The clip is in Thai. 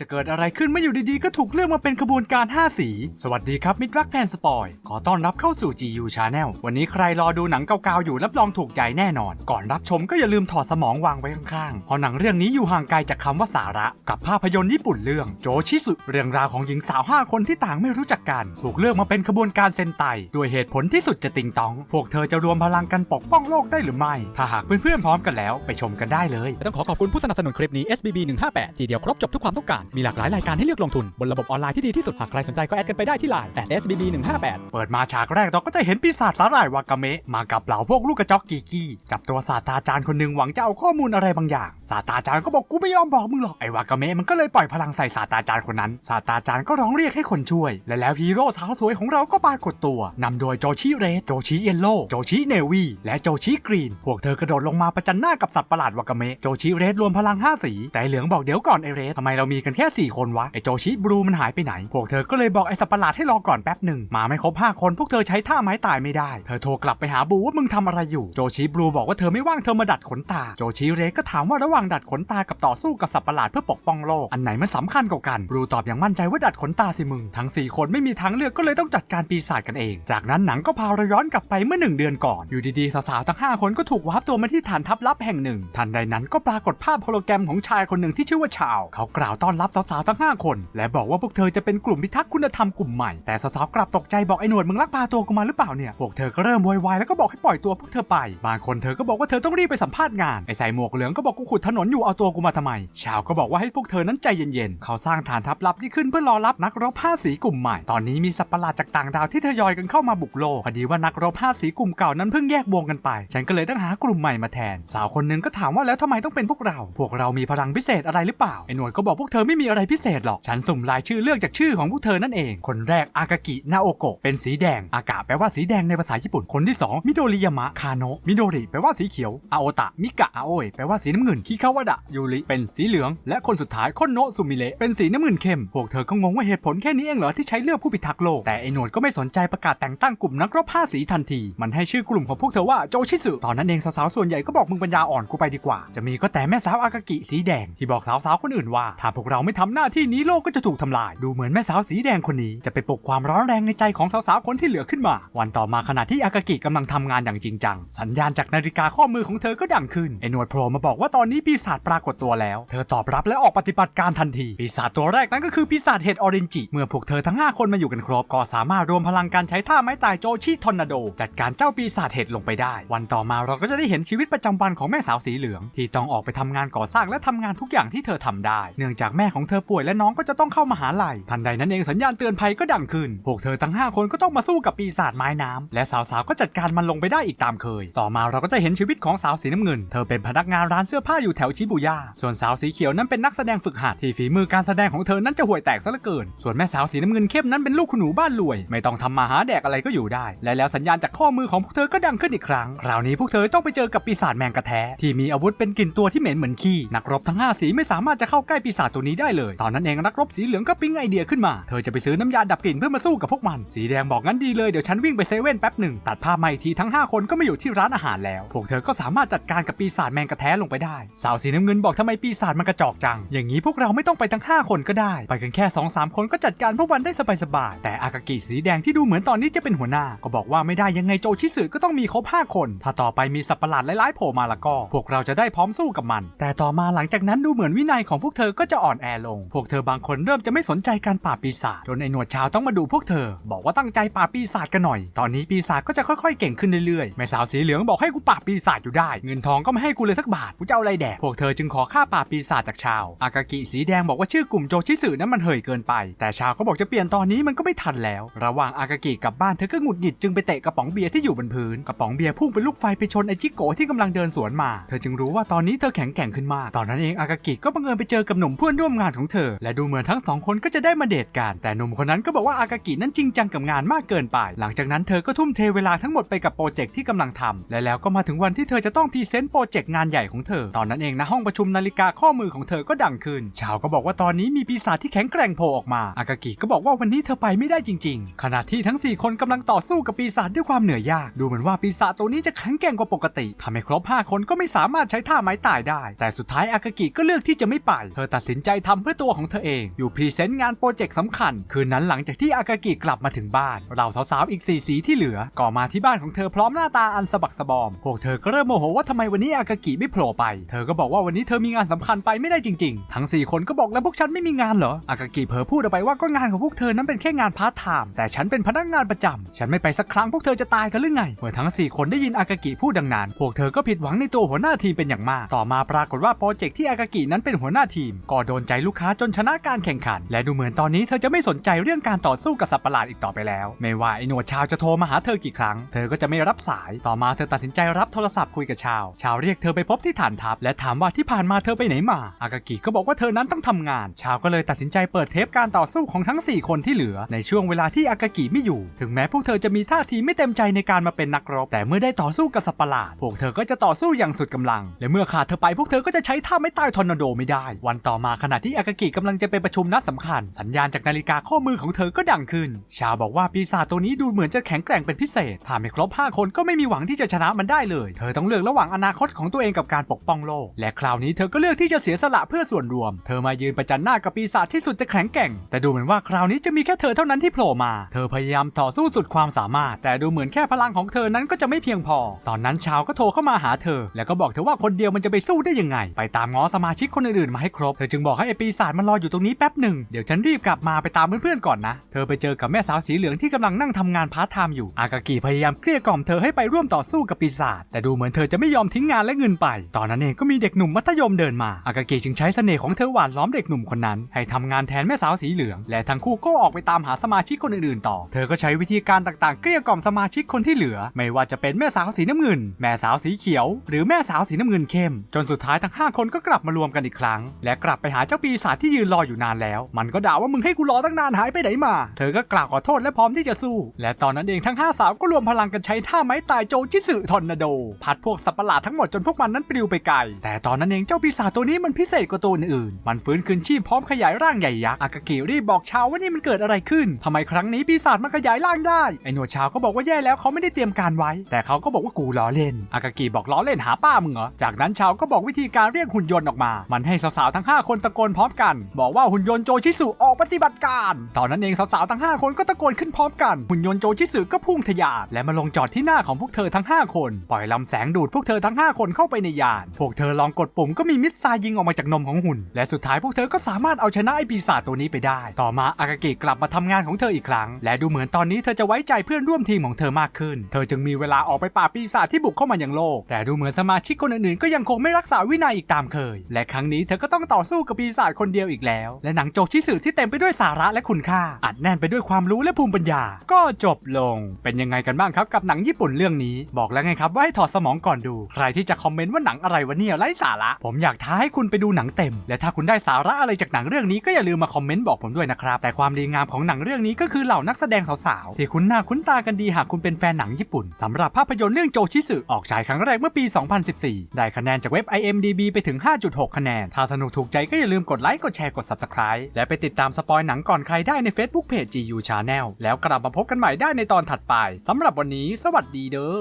จะเกิดอะไรขึ้นเมื่ออยู่ดีๆ ก็ถูกเลือกมาเป็นขบวนการ 5 สี สวัสดีครับมิตรรักแฟนสปอย ขอต้อนรับเข้าสู่ GU Channel วันนี้ใครรอดูหนังเก่าๆ อยู่รับรองถูกใจแน่นอน ก่อนรับชมก็อย่าลืมถอดสมองวางไว้ข้างๆเพราะหนังเรื่องนี้อยู่ห่างไกลจากคำว่าสาระ กับภาพยนตร์ญี่ปุ่นเรื่อง โจชิสุ เรื่องราวของหญิงสาว 5 คนที่ต่างไม่รู้จักกัน ถูกเลือกมาเป็นขบวนการเซนไตด้วยเหตุผลที่สุดจะติงตอง พวกเธอจะรวมพลังกันปกป้องโลกได้หรือไม่ ถ้าหากเพื่อนๆพร้อมกันแล้วไปชมกันได้เลยต้องขอขอบคุณผู้สนับสนุนคลิปนี้ SBB 158ทีเดียวครบจบทุกความต้องการมีหลากหลายรายการให้เลือกลงทุน บนระบบออนไลน์ที่ดีที่สุดหากใครสนใจก็แอดกันไปได้ที่ไลน์ SBB 158เปิดมาฉากแรกเราก็จะเห็นปีศาจสาหร่ายวากาเมะมากับเหล่าพวกลูกกระจอกกีกี้จับตัวศาสตราจารย์คนหนึ่งหวังจะเอาข้อมูลอะไรบางอย่างศาสตราจารย์ก็บอกกูไม่ยอมบอกมึงหรอกไอ้วากาเมะมันก็เลยปล่อยพลังใส่ศาสตราจารย์คนนั้นศาสตราจารย์ก็ร้องเรียกให้คนช่วย และแล้วฮีโร่สาวสวยของเราก็ปรากฏตัวนำโดยโจชิเรดโจชิเยลโลโจชิเนวีและโจชิกรีน พวกเธอกระโดดลงมาประจันหน้ากับสัตว์ประหลาดวากาเมะโจชิเรดรวมพลังห้าสีแต่เหลืองบอกเดี๋ยวก่อนไอเรดทำไมเรามีกันแค่สี่คนวะ ไอโจชิบลูมันหายไปไหน พวกเธอก็เลยบอกไอสัตว์ประหลาดให้รอก่อนแป๊บหนึ่ง มาไม่ครบห้าคนพวกเธอใช้ท่าไม้ตายไม่ได้ เธอโทรกลับไปหาบูว่ามึงทำอะไรอยู่ โจชิบลูบอกว่าเธอไม่ว่างเธอมาดัดขนตา โจชิเรก็ถามว่าระหว่างดัดขนตากับต่อสู้กับสัตว์ประหลาดเพื่อปกป้องโลก อันไหนมันสำคัญกว่ากัน บลูตอบอย่างมั่นใจว่าดัดขนตาสิมึง ทั้งสี่คนไม่มีทางเลือกก็เลยต้องจัดการปีศาจกันเอง จากนั้นหนังก็พาเราย้อนกลับไปเมื่อหนึ่งเดือนก่อน อยู่ดีๆสาวๆทั้งห้าคนก็ถูกวาร์ปตัวมาที่ฐานทัพลับแห่งหนึ่ง ทันใดนั้นก็ปรากฏภาพโฮโลแกรมของชายคนหนึ่งที่ชื่อว่าชาว เขากล่าวต้อนรับสาวๆทั้งห้าคน และบอกว่าพวกเธอจะเป็นกลุ่มพิทักษ์คุณธรรมกลุ่มใหม่ แต่สาวๆกลับตกใจบอกไอ้หนวดมึงลักพาตัวกูมาหรือเปล่าเนี่ย พวกเธอก็เริ่มโวยวายแล้วก็บอกให้ปล่อยตัวพวกเธอไป บางคนเธอก็บอกว่าเธอต้องรีบไปสัมภาษณ์งาน ไอ้ใส่หมวกเหลืองก็บอกกูขุดถนนอยู่เอาตัวกูมาทำไม ชาวก็บอกว่าให้พวกเธอนั้นใจเย็นๆ เขาสร้างฐานทัพลับที่ขึ้นเพื่อรอรับนักรบห้าสีกลุ่มใหม่ ตอนนี้มีสัตว์ประหลาดจากต่างดาวที่ทยอยกันเข้ามาบุกโลก พอดีว่านักรบห้าสีกลุ่มเก่านั้นเพิ่งแยกวงกันไป ฉันก็เลยต้องหากลุ่มใหม่มาแทน สาวคนหนึงก็ถามว่าแล้วทำไมต้องเป็นพวกเรา พวกเรามีพลังพิเศษอะไรหรือเปล่า ไอ้หนวดก็บอกพวกเธอไไม่มีอะไรพิเศษหรอก ฉันสุ่มรายชื่อเลือกจากชื่อของพวกเธอนั่นเอง คนแรกอากากินาโอโกะเป็นสีแดง อากาแปลว่าสีแดงในภาษาญี่ปุ่น คนที่สองมิโดริยามะ คาโนะมิโดริแปลว่าสีเขียว อาโอตะ มิกะอาโอยแปลว่าสีน้ำเงิน คิคาวะดะ ยูริ เป็นสีเหลือง และคนสุดท้ายคนโนะสุมิเระเป็นสีน้ำเงินเข้ม พวกเธอก็งงว่าเหตุผลแค่นี้เองเหรอที่ใช้เลือกผู้พิทักษ์โลก แต่ไอ้หนวดก็ไม่สนใจประกาศแต่งตั้งกลุ่มนักรบผ้าสีทันที มันให้ชื่อกลุ่มของพวกเธอว่าโจชิสึตอนนั้นเองสาวๆส่วนใหญ่ก็บอกมึงปัญญาอ่อนกูไปดีกว่า จะมีก็แต่แม่สาวอากากิสีแดงที่บอกสาวๆคนอื่นว่าถ้าพวกเราไม่ทำหน้าที่นี้โลกก็จะถูกทำลาย ดูเหมือนแม่สาวสีแดงคนนี้จะไปปลุกความร้อนแรงในใจของสาวๆคนที่เหลือขึ้นมา วันต่อมาขณะที่อากากิกำลังทำงานอย่างจริงจัง สัญญาณจากนาฬิกาข้อมือของเธอก็ดังขึ้นไอ้หนวดโผล่มาบอกว่าตอนนี้ปีศาจปรากฏตัวแล้ว เธอตอบรับและออกปฏิบัติการทันที ปีศาจตัวแรกนั้นก็คือปีศาจเห็ดออเรนจิ เมื่อพวกเธอทั้ง 5 คนมาอยู่กันครบ ก็สามารถรวมพลังการใช้ท่าไม้ตายโจชิทอร์นาโด จัดการเจ้าปีศาจเห็ดลงไปได้ วันต่อมาเราก็จะได้เห็นชีวิตประจำวันของแม่สาวสีเหลือง ที่ต้องออกไปทำงานก่อสร้างและทำงานทุกอย่างที่เธอทำได้ เนื่องจากแม่ของเธอป่วยและน้องก็จะต้องเข้ามาหาลัยทันใดนั้นเองสัญญาณเตือนภัยก็ดังขึ้น พวกเธอทั้ง 5 คนก็ต้องมาสู้กับปีศาจไม้น้ำและสาวๆก็จัดการมันลงไปได้อีกตามเคย ต่อมาเราก็จะเห็นชีวิตของสาวสีน้ำเงิน เธอเป็นพนักงานร้านเสื้อผ้าอยู่แถวชิบุย่าส่วนสาวสีเขียวนั้นเป็นนักแสดงฝึกหัดที่ฝีมือการแสดงของเธอนั้นจะห่วยแตกซะเหลือเกิน ส่วนแม่สาวสีน้ำเงินเข้มนั้นเป็นลูกคุณหนูบ้านรวย ไม่ต้องทำมาหาแดกอะไรก็อยู่ได้ และแล้วสัญญาณจากข้อมือของพวกเธอก็ดังขึ้นอีกครั้ง คราวนี้พวกเธอต้องไปเจอกับปีศาจแมงกะแทที่มีอาวุธเป็นกลิ่นตัวที่เหม็นเหมือนขี้นักรบทั้งห้าสีไม่สามารถจะเข้าใกล้ปีศาจตัวนี้ได้เลย ตอนนั้นเองนักรบสีเหลืองก็ปิ๊งไอเดียขึ้นมา เธอจะไปซื้อน้ำยาดับกลิ่นเพื่อมาสู้กับพวกมัน สีแดงบอกงั้นดีเลยเดี๋ยวฉันวิ่งไปเซเว่นแป๊บหนึ่งตัดภาพมาอีกทีทั้งห้าคนก็ไมาอยู่ที่ร้านอาหารแล้ว พวกเธอก็สามารถจัดการกับปีศาจแมงกระแท้ลงไปได้ สาวสีน้ำเงินบอกทำไมปีศาจมันกระจอกจัง อย่างนี้พวกเราไม่ต้องไปทั้ง 5 คนก็ได้ ไปกันแค่2อสคนก็จัดการพวกมันได้สบายๆแต่อากากิสีแดงที่ดูเหมือนตอนนี้จะเป็นหัวหน้า ก็บอกว่าไม่ได้ยังไงโจชิสึก็ต้องมีครบ5คน ถ้าต่อไปมีสัตว์ประหลาดหลายๆโผล่มาละก็ พวกเราจะได้พร้อมสู้กับมัน แต่ต่อมาหลังจากนั้นดูเหมือนวินัยของพวกเธอก็จะอ่อนแอลง พวกเธอบางคนเริ่มจะไม่สนใจการปราบปีศาจจนไอ้หนวดชาวต้องมาดูพวกเธอ บอกว่าตั้งใจปราบปีศาจกันหน่อย ตอนนี้ปีศาจก็จะค่อยๆเก่งขึ้นเรื่อยๆแม่สาวสีเหลืองบอกให้กูปราบปีศาจอยู่ได้ เงินทองก็ไม่ให้กูเลยสักบาทกูจะเอาอะไรแดกพวกเธอจึงขอค่าปราบปีศาจจากชาวอากากิสีแดงบอกว่าชื่อกลุ่มโจชิสึนั้นมันเห่ยเกินไป แต่ชาวก็บอกจะเปลี่ยนตอนนี้มันก็ไม่ทันแล้ว ระหว่างอากากิกลับบ้านเธอก็หงุดหงิดจึงไปเตะกระป๋องเบียร์ที่อยู่บนพื้นกระป๋องเบียร์พุ่งเป็นลูกไฟไปชนไอจิโกะที่กำลังเดินสวนมา เธอจึงรู้ว่าตอนนี้เธอแข็งแกร่งขึ้นมากตอนนั้นเองอากากิก็บังเอิญไปเจอกับหนุ่มเพื่อนร่วมงานของเธอ และดูเหมือนทั้งสองคนก็จะได้มาเดทกัน แต่หนุ่มคนนั้นก็บอกว่าอากากินั้นจริงจังกับงานมากเกินไป หลังจากนั้นเธอก็ทุ่มเทเวลาทั้งหมดไปกับโปรเจกต์ที่กำลังทำและแล้วก็มาถึงวันที่เธอจะต้องพรีเซนต์โปรเจกต์งานใหญ่ของเธอ ตอนนั้นเองนะห้องประชุมนาฬิกาข้อมือของเธอก็ดังขึ้น ชาวก็บอกว่าตอนนี้มีปีศาจที่แข็งแกร่งโผล่ออกมา อากากิก็บอกว่าวันนี้เธอไปไม่ได้จริง ๆ ขณะที่ทั้ง 4 คนกำลังต่อสู้กับปีศาจด้วยความเหนื่อยยาก ดูเหมือนว่าปีศาจตัวนี้จะแข็งแกร่งกว่าปกติทำให้ครบ 5 คนก็ไม่สามารถใช้ท่าไม้ตายได้ แต่สุดท้ายอากากิก็เลือกที่จะไม่ไป เธอตัดสินใจทำเพื่อตัวของเธอเอง อยู่พรีเซนต์งานโปรเจกต์สำคัญ คืนนั้นหลังจากที่อากากิกลับมาถึงบ้าน เราสาวๆอีกสี่สีที่เหลือ ก็มาที่บ้านของเธอพร้อมหน้าตาอันสะบักสะบอม พวกเธอก็เริ่มโมโหว่าทำไมวันนี้อากากิไม่โผล่ไป เธอก็บอกว่าวันนี้เธอมีงานสำคัญไปไม่ได้จริง ๆ ทั้งสี่คนก็บอกแล้วพวกฉันไม่มีงานเหรอ อากากิเผลอพูดออกไปว่าก็งานของพวกเธอนั้นเป็นแค่งานพาร์ทไทม์ แต่ฉันเป็นพนักงานประจำฉันไม่ไปสักครั้งพวกเธอจะตายกันหรือไง เมื่อทั้ง 4 คนได้ยินอากากิพูดดังนั้น พวกเธอก็ผิดหวังในตัวหัวหน้าทีมเป็นอย่างมาก ต่อมาปรากฏว่าโปรเจกต์ที่อากากินั้นเป็นหัวหน้าทีมก็โดนใจลูกค้าจนชนะการแข่งขัน และดูเหมือนตอนนี้เธอจะไม่สนใจเรื่องการต่อสู้กับสัตว์ประหลาดอีกต่อไปแล้ว ไม่ว่าไอ้หนวดชาวจะโทรมาหาเธอกี่ครั้ง เธอก็จะไม่รับสาย ต่อมาเธอตัดสินใจรับโทรศัพท์คุยกับชาว ชาวเรียกเธอไปพบที่ฐานทัพและถามว่าที่ผ่านมาเธอไปไหนมา อากากิก็บอกว่าเธอนั้นต้องทำงาน ชาวก็เลยตัดสินใจเปิดเทปการต่อสู้ของทั้ง 4 คนที่เหลือ ในช่วงเวลาที่อากากิไม่อยู่ ถึงแม้พวกเธอจะมีท่าทีไม่เต็มใจในการมาเป็นนักรบ แต่เมื่อได้ต่อสู้กับสัตว์ประหลาด พวกเธอก็จะต่อสู้อย่างสุดกำลัง และเมื่อขาดเธอไปพวกเธอก็จะใช้ท่าไม่ตายทอร์นาโดไม่ได้ วันต่อมาขณะที่อากากิกำลังจะไปประชุมนัดสำคัญ สัญญาณจากนาฬิกาข้อมือของเธอก็ดังขึ้น ชาวบอกว่าปีศาจตัวนี้ดูเหมือนจะแข็งแกร่งเป็นพิเศษ ถ้าไม่ครบ 5 คนก็ไม่มีหวังที่จะชนะมันได้เลย เธอต้องเลือกระหว่างอนาคตของตัวเองกับการปกป้องโลก และคราวนี้เธอก็เลือกที่จะเสียสละเพื่อส่วนรวม เธอมายืนประจันหน้ากับปีศาจที่สุดจะแข็งแกร่ง แต่ดูเหมือนว่าคราวนี้จะมีแค่เธอเท่านั้นที่โผล่มา เธอพยายามต่อสู้สุดความสามารถ แต่ดูเหมือนแค่พลังของเธอนั้นก็จะไม่เพียงพอ ตอนนั้นชาวก็โทรเข้ามาหาเธอ แล้วก็บอกเธอว่าคนเดียวมันจะไปสู้ได้ยังไง ไปตามง้อสมาชิกคนอื่นๆมาให้ครบ เธอจึงบอกให้ปีศาจมันรออยู่ตรงนี้แป๊บหนึ่งเดี๋ยวฉันรีบกลับมาไปตามเพื่อนๆก่อนนะ เธอไปเจอกับแม่สาวสีเหลืองที่กำลังนั่งทำงานพาร์ทไทม์อยู่ อากากิพยายามเกลี้ยกล่อมเธอให้ไปร่วมต่อสู้กับปีศาจแต่ดูเหมือนเธอจะไม่ยอมทิ้งงานและเงินไป ตอนนั้นเองก็มีเด็กหนุ่มมัธยมเดินมา อากากิจึงใช้เสน่ห์ของเธอหวานล้อมเด็กหนุ่มคนนั้น ให้ทำงานแทนแม่สาวสีเหลือง และทั้งคู่ก็ออกไปตามหาสมาชิกคนอื่นๆต่อ เธอก็ใช้วิธีการต่างๆเกลี้ยกล่อมสมาชิกคนที่เหลือ ไม่ว่าจะเป็นแม่สาวสีน้ำเงิน แม่สาวสีเขียว หรือแม่สาวสีน้ำเงินเข้ม จนสุดท้ายทั้งห้าคนก็กลับมารวมกันอีกครั้ง และกลับไปหาเจ้าปีศาจที่ยืนรออยู่นานแล้ว มันก็ด่าว่ามึงให้กูรอตั้งนานหายไปไหนมา เธอก็กล่าวขอโทษและพร้อมที่จะสู้ และตอนนั้นเองทั้งห้าสาวก็รวมพลังกันใช้ท่าไม้ตายโจจิสึทอร์นาโด พัดพวกสัตว์ประหลาดทั้งหมดจนพวกมันนั้นปลิวไปไกล แต่ตอนนั้นเองเจ้าปีศาจตัวนี้มันพิเศษกว่าตัวอื่นๆมันฟื้นคืนชีพพร้อมขยายร่างใหญ่ยักษ์อากากิรีบบอกชาวว่านี่มันเกิดอะไรขึ้นทำไมครั้งนี้ปีศาจมันขยายร่างได้ไอ้หนวดชาวก็บอกว่าแย่แล้วเขาไม่ได้เตรียมการไว้ แต่เขาก็บอกว่ากูล้อเล่นอากากิบอกล้อเล่นหาป้ามึงเหรอจากนั้นชาวก็บอกวิธีการเรียกหุ่นยนต์ออกมา มันให้สาวๆทั้ง 5 คนตะโกนพร้อมกัน บอกว่าหุ่นยนต์โจชิสุออกปฏิบัติการตอนนั้นเองสาวๆทั้ง 5 คนก็ตะโกนขึ้นพร้อมกันหุ่นยนต์โจชิสุก็พุ่งทะยานและมาลงจอดที่หน้าของพวกเธอทั้ง 5 คน ปล่อยลำแสงดูดพวกเธอทั้ง 5 คนเข้าไปในยาน พวกเธอลองกดปุ่มก็มีมิสไซล์ยิงออกมาจากนมของหุ่น และสุดท้ายพวกเธอก็สามารถเอาชนะไอปีศาจตัวนี้ไปได้ ต่อมาอากากิกลับมาทำงานของเธออีกครั้ง และดูเหมือนตอนนี้เธอจะไว้ใจเพื่อนร่วมทีมของเธอมากขึ้น เธอจึงมีเวลาออกไปปราบปีศาจที่บุกเข้ามาอยังโลก แต่ดูเหมือนสมาชิกคนอื่นๆก็ยังคงไม่รักษาวินัยอีกตามเคย และครั้งนี้เธอก็ต้องต่อสู้กับปีศาจคนเดียวอีกแล้ว และหนังโจกชิสึที่เต็มไปด้วยสาระและคุณค่า อัดแน่นไปด้วยความรู้และภูมิปัญญา ก็จบลง เป็นยังไงกันบ้างครับกับหนังญี่ปุ่นเรื่องนี้ บอกแล้วไงครับว่าให้ถอดสมองก่อนดู ใครที่จะคอมเมนต์ว่าหนังอะไรวะเนี่ยไร้สาระ ผมอยากท้าให้คุณไปดูหนังเต็ม และถ้าคุณได้สาระอะไรจากหนังเรื่องนี้ก็อย่าลืมมาคอมเมนต์บอกผมด้วยนะครับ แต่ความดีงามของหนังเรื่องนี้ก็คือเหล่านักแสดงสาวๆ ที่คุ้นหน้าคุ้นตากันดีหากคุณเป็นแฟนหนังญี่ปุ่นสำหรับภาพยนตร์เรื่องโจชิสึออกฉายครั้งแรกเมื่อปี 2014 ได้คะแนนจากเว็บ IMDB ไปถึง 5.6 คะแนน ถ้าสนุกถูกใจก็อย่าลืมกดไลค์ กดแชร์ กด Subscribe และไปติดตามสปอยหนังก่อนใครได้ใน Facebook Page GU Channel แล้วกลับมาพบกันใหม่ได้ในตอนถัดไปสำหรับวันนี้ สวัสดีเด้อ